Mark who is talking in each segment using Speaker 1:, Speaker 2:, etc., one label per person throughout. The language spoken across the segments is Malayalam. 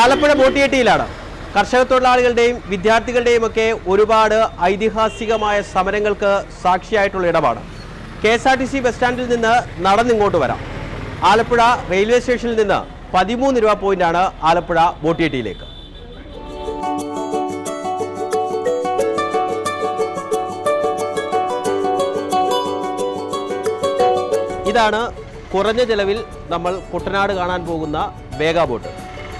Speaker 1: ആലപ്പുഴ ബോട്ടിയെട്ടിയിലാണ്. കർഷക തൊഴിലാളികളുടെയും വിദ്യാർത്ഥികളുടെയും ഒക്കെ ഒരുപാട് ഐതിഹാസികമായ സമരങ്ങൾക്ക് സാക്ഷിയായിട്ടുള്ള ഇടപാട്. K S R T C bus സ്റ്റാൻഡിൽ നിന്ന് നടന്നിങ്ങോട്ട് വരാം. ആലപ്പുഴ റെയിൽവേ സ്റ്റേഷനിൽ നിന്ന് പതിമൂന്ന് രൂപ പോയിന്റാണ് ആലപ്പുഴ ബോട്ടിയെട്ടിയിലേക്ക്. ഇതാണ് കുറഞ്ഞ ചെലവിൽ നമ്മൾ കുട്ടനാട് കാണാൻ പോകുന്ന വേഗ ബോട്ട്.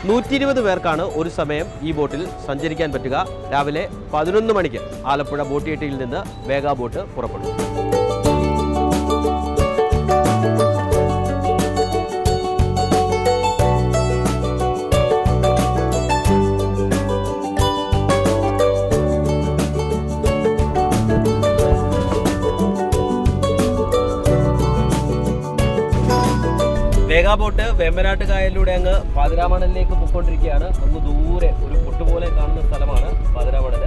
Speaker 1: നൂറ്റി ഇരുപത് പേർക്കാണ് ഒരു സമയം ഈ ബോട്ടിൽ സഞ്ചരിക്കാൻ പറ്റുക. രാവിലെ പതിനൊന്ന് മണിക്ക് ആലപ്പുഴ ബോട്ടിയെട്ടിയിൽ നിന്ന് വേഗ ബോട്ട് പുറപ്പെടും. വേഗ ബോട്ട് വേമ്പനാട്ട് കായലിലൂടെ അങ്ങ് പാതിരാമണലിലേക്ക് പൊയ്ക്കൊണ്ടിരിക്കുകയാണ്. അങ്ങ് ദൂരെ ഒരു പൊട്ടുപോലെ കാണുന്ന സ്ഥലമാണ് പാതിരാമണൽ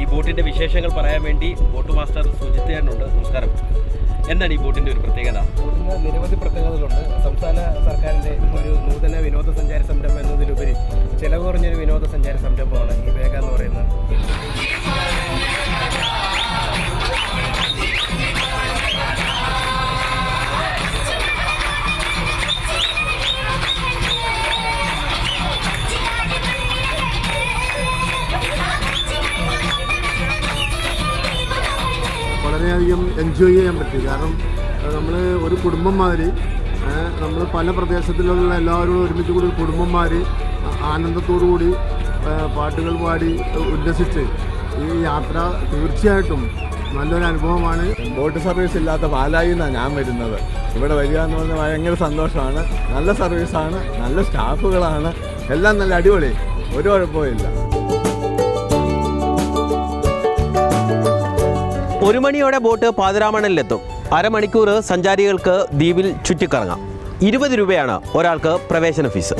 Speaker 1: ഈ ബോട്ടിന്റെ വിശേഷങ്ങൾ പറയാൻ വേണ്ടി ബോട്ട് മാസ്റ്റർ സുജിത്തേനുണ്ട് നമസ്കാരം. എന്താണ് ഈ ബോട്ടിന്റെ ഒരു പ്രത്യേകത?
Speaker 2: ബോട്ടിന് നിരവധി പ്രത്യേകതകളുണ്ട്. സംസ്ഥാന സർക്കാരിന്റെ ഒരു നൂതന വിനോദസഞ്ചാര സംരംഭം എന്നതിലുപരി ചെലവ് കുറഞ്ഞൊരു വിനോദസഞ്ചാര സംരംഭമാണ് ഈ വേഗ എന്ന് പറയുന്നത്.
Speaker 3: വളരെയധികം എൻജോയ് ചെയ്യാൻ പറ്റി കാരണം നമ്മൾ ഒരു കുടുംബം മാതിരി നമ്മൾ പല പ്രദേശത്തിലുള്ള എല്ലാവരും ഒരുമിച്ച് കൂടി ഒരു കുടുംബന്മാർ ആനന്ദത്തോടു കൂടി പാട്ടുകൾ പാടി ഉല്ലസിച്ച് ഈ യാത്ര തീർച്ചയായിട്ടും നല്ലൊരു അനുഭവമാണ്.
Speaker 4: ബോട്ട് സർവീസ് ഇല്ലാത്ത പാലായി നിന്നാണ് ഞാൻ വരുന്നത്. ഇവിടെ വരിക എന്ന് പറഞ്ഞാൽ ഭയങ്കര സന്തോഷമാണ്. നല്ല സർവീസാണ് നല്ല സ്റ്റാഫുകളാണ് എല്ലാം നല്ല അടിപൊളി. ഒരു കുഴപ്പമില്ല
Speaker 1: ഒരു മണിയോടെ ബോട്ട് പാതിരാമണലിലെത്തും. അരമണിക്കൂർ സഞ്ചാരികൾക്ക് ദ്വീപിൽ ചുറ്റിക്കറങ്ങാം. ഇരുപത് രൂപയാണ് ഒരാൾക്ക് പ്രവേശന ഫീസ്.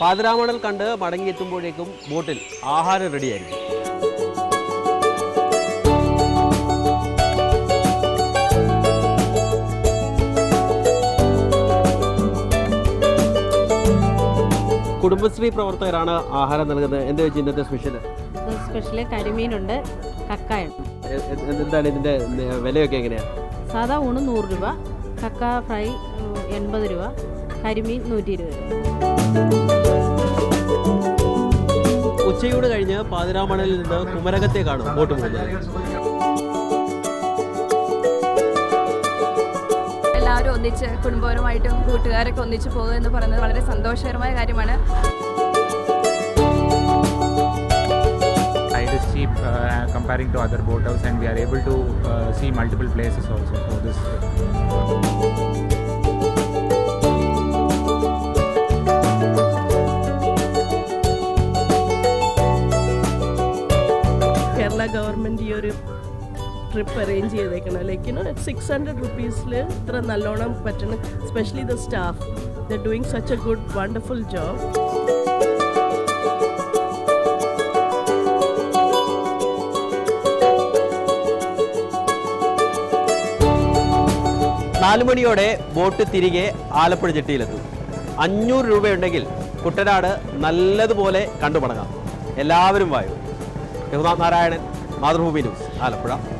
Speaker 1: പാതിരാമണൽ കണ്ട് മടങ്ങിയെത്തുമ്പോഴേക്കും ബോട്ടിൽ ആഹാരം റെഡിയായിരിക്കും കുടുംബശ്രീ പ്രവർത്തകരാണ് ആഹാരം നൽകുന്നത്. എന്താ വെച്ചാൽ ഇന്നത്തെ സ്പെഷ്യൽ
Speaker 5: സ്പെഷ്യൽ കരിമീനുണ്ട് കക്കായുണ്ട്
Speaker 1: എന്താണ് ഇതിന്റെ വിലയൊക്കെ എങ്ങനെയാണ്
Speaker 5: സാധാ ഊണ് നൂറ് രൂപ കക്ക ഫ്രൈ എൺപത് രൂപ കരിമീൻ നൂറ്റി ഇരുപത്
Speaker 1: ഉച്ചയൂട് കഴിഞ്ഞ് പാതിരാമണലിൽ നിന്ന് കുമരകത്തേക്കാണ് ബോട്ട് പോകുന്നത്.
Speaker 6: എല്ലാവരും ഒന്നിച്ച് കുടുംബപരമായിട്ടും കൂട്ടുകാരൊക്കെ ഒന്നിച്ച് പോകുക എന്ന് പറയുന്നത് വളരെ സന്തോഷകരമായ കാര്യമാണ്
Speaker 7: uh, comparing to other boat house and we are able to uh, see multiple places also for this
Speaker 8: trip arrange ചെയ്തേക്കണം. Like you know six hundred റുപ്പീസിൽ ഇത്ര നല്ലോണം പറ്റണം specially the staff the doing such a good wonderful job
Speaker 1: നാലു മണിയോടെ ബോട്ട് തിരികെ ആലപ്പുഴ ജെട്ടിയിലെത്തും. അഞ്ഞൂറ് രൂപയുണ്ടെങ്കിൽ കുട്ടനാട് നല്ലതുപോലെ കണ്ടുപടങ്ങാം എല്ലാവരും വായു. രഘുനാഥ് നാരായണൻ മാതൃഭൂമി ന്യൂസ് ആലപ്പുഴ.